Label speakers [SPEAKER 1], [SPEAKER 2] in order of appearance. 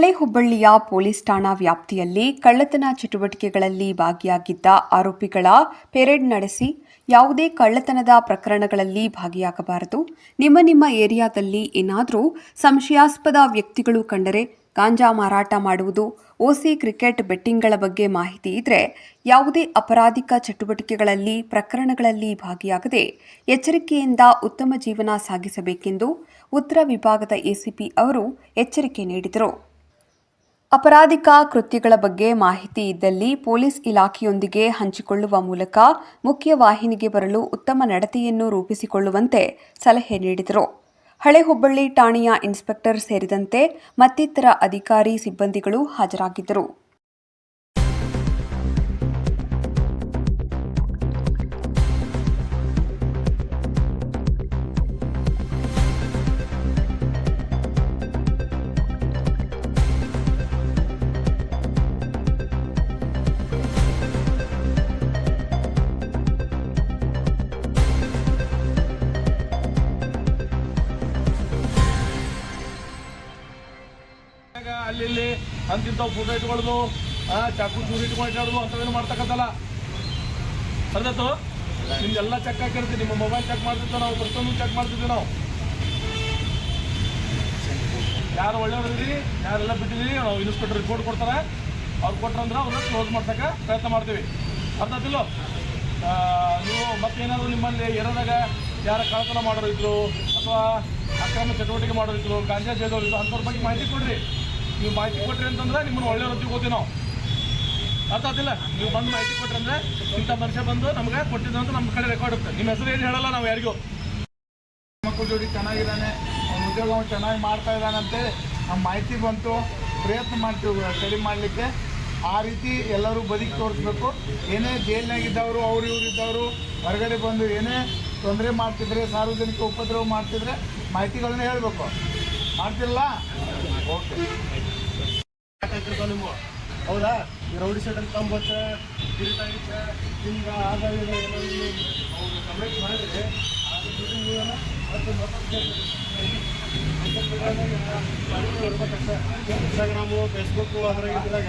[SPEAKER 1] ಹಳೆ ಹುಬ್ಬಳ್ಳಿಯ ಪೊಲೀಸ್ ಠಾಣಾ ವ್ಯಾಪ್ತಿಯಲ್ಲಿ ಕಳ್ಳತನ ಚಟುವಟಿಕೆಗಳಲ್ಲಿ ಭಾಗಿಯಾಗಿದ್ದ ಆರೋಪಿಗಳ ಪೆರೇಡ್ ನಡೆಸಿ ಯಾವುದೇ ಕಳ್ಳತನದ ಪ್ರಕರಣಗಳಲ್ಲಿ ಭಾಗಿಯಾಗಬಾರದು. ನಿಮ್ಮ ನಿಮ್ಮ ಏರಿಯಾದಲ್ಲಿ ಏನಾದರೂ ಸಂಶಯಾಸ್ಪದ ವ್ಯಕ್ತಿಗಳು ಕಂಡರೆ ಗಾಂಜಾ ಮಾರಾಟ ಮಾಡುವುದು, ಓಸಿ ಕ್ರಿಕೆಟ್ ಬೆಟ್ಟಿಂಗ್ಗಳ ಬಗ್ಗೆ ಮಾಹಿತಿ ಇದ್ರೆ ಯಾವುದೇ ಅಪರಾಧಿಕ ಚಟುವಟಿಕೆಗಳಲ್ಲಿ ಪ್ರಕರಣಗಳಲ್ಲಿ ಭಾಗಿಯಾಗದೆ ಎಚ್ಚರಿಕೆಯಿಂದ ಉತ್ತಮ ಜೀವನ ಸಾಗಿಸಬೇಕೆಂದು ಉತ್ತರ ವಿಭಾಗದ ಎಸಿಪಿ ಅವರು ಎಚ್ಚರಿಕೆ ನೀಡಿದರು. ಅಪರಾಧಿಕ ಕೃತ್ಯಗಳ ಬಗ್ಗೆ ಮಾಹಿತಿ ಇದ್ದಲ್ಲಿ ಪೊಲೀಸ್ ಇಲಾಖೆಯೊಂದಿಗೆ ಹಂಚಿಕೊಳ್ಳುವ ಮೂಲಕ ಮುಖ್ಯ ವಾಹಿನಿಗೆ ಬರಲು ಉತ್ತಮ ನಡತೆಯನ್ನು ರೂಪಿಸಿಕೊಳ್ಳುವಂತೆ ಸಲಹೆ ನೀಡಿದರು. ಹಳೆ ಹುಬ್ಬಳ್ಳಿ ಠಾಣೆಯ ಇನ್ಸ್ಪೆಕ್ಟರ್ ಸೇರಿದಂತೆ ಮತ್ತಿತರ ಅಧಿಕಾರಿ ಸಿಬ್ಬಂದಿಗಳು ಹಾಜರಾಗಿದ್ದರು.
[SPEAKER 2] ಅಲ್ಲಿ ಇಲ್ಲಿ ಅಂತಿಂತ ಫೋಟೋ ಇಟ್ಕೊಳ್ಳೋದು ಚಾಕು ಚೂರು ಇಟ್ಕೊಂಡು ಅಂಥವೇನು ಮಾಡ್ತಕ್ಕಂಥಲ್ಲ. ಅರ್ಧತ್ತು? ನಿಮ್ದೆಲ್ಲ ಚೆಕ್ ಹಾಕಿರ್ತೀವಿ ನಿಮ್ಮ ಮೊಬೈಲ್ ಚೆಕ್ ಮಾಡ್ತಿದ್ವಿ ನಾವು ಪ್ರತಿಯೊಂದು ಚೆಕ್ ಮಾಡ್ತಿದ್ವಿ ನಾವು. ಯಾರು ಒಳ್ಳೆಯವ್ರಿದ್ರಿ ಯಾರೆಲ್ಲ ಬಿಟ್ಟಿದ್ದೀವಿ ನಾವು ಇನ್ಸ್ಪೆಕ್ಟರ್ ರಿಪೋರ್ಟ್ ಕೊಡ್ತಾರೆ. ಅವ್ರು ಅಂದ್ರೆ ಅವ್ರನ್ನ ಕ್ಲೋಸ್ ಮಾಡ್ಸಕ್ಕೆ ಪ್ರಯತ್ನ ಮಾಡ್ತೀವಿ. ಅರ್ಥ ಆತಿಲ್ಲೋ ಆ, ನೀವು ಮತ್ತೇನಾದ್ರು ನಿಮ್ಮಲ್ಲಿ ಏನಾದಾಗ ಯಾರ ಕಳತನ ಮಾಡೋರು ಇದ್ರು ಅಥವಾ ಅಕ್ರಮ ಚಟುವಟಿಕೆ ಮಾಡೋರು ಇದ್ರು ಗಾಂಜಾ ಸೇದೋರು ಇದ್ರು ಅಂಥವ್ರ ಬಗ್ಗೆ ಮಾಹಿತಿ ಕೊಡ್ರಿ. ನೀವು ಮಾಹಿತಿ ಕೊಟ್ರಿ ಅಂತಂದ್ರೆ ನಿಮ್ಮನ್ನು ಒಳ್ಳೆ ಹೋಗ್ತೀವಿ ನಾವು. ಅರ್ಥ ಆತಿಲ್ಲ? ನೀವು ಬಂದು ಮಾಹಿತಿ ಕೊಟ್ರಂದ್ರೆ ಇಂಥ ಮನುಷ್ಯ ಬಂದು ನಮ್ಗೆ ಕೊಟ್ಟಿದ್ದಂತ ನಮ್ಮ ಕಡೆ ರೆಕಾರ್ಡ್ ಇರುತ್ತೆ. ನಿಮ್ಮ ಹೆಸರು ಏನು ಹೇಳಲ್ಲ ನಾವು ಯಾರಿಗೂ.
[SPEAKER 3] ಮಕ್ಕಳ ಜೋಡಿ ಚೆನ್ನಾಗಿದ್ದಾನೆ, ಅವ್ನ ಉದ್ಯೋಗ ಚೆನ್ನಾಗಿ ಮಾಡ್ತಾ ಇದ್ದಾನೆ ನಮ್ಮ ಮಾಹಿತಿ ಬಂತು. ಪ್ರಯತ್ನ ಮಾಡ್ತೀವಿ ಸರಿ ಮಾಡಲಿಕ್ಕೆ. ಆ ರೀತಿ ಎಲ್ಲರೂ ಬದುಕಿ ತೋರಿಸ್ಬೇಕು. ಏನೇ ಜೈಲ್ನಾಗಿದ್ದವರು, ಅವ್ರು ಇವ್ರು ಇದ್ದವರು, ಹೊರಗಡೆ ಬಂದು ಏನೇ ತೊಂದರೆ ಮಾಡ್ತಿದ್ರೆ, ಸಾರ್ವಜನಿಕ ಉಪದ್ರವ ಮಾಡ್ತಿದ್ರೆ ಮಾಹಿತಿಗಳನ್ನ ಹೇಳಬೇಕು. ಮಾಡ್ತಿಲ್ಲ
[SPEAKER 2] ಹೌದಾ? ಈ ರೌಡಿ ಅಂತ ತಂಬತ್ತ ಕಿರೀಟ ಹಿಂಗೆ ಮಾಡಿದ್ರೆ ಇನ್ಸ್ಟಾಗ್ರಾಮು ಫೇಸ್ಬುಕ್ಕು ಅದರ ಇದ್ರಾಗ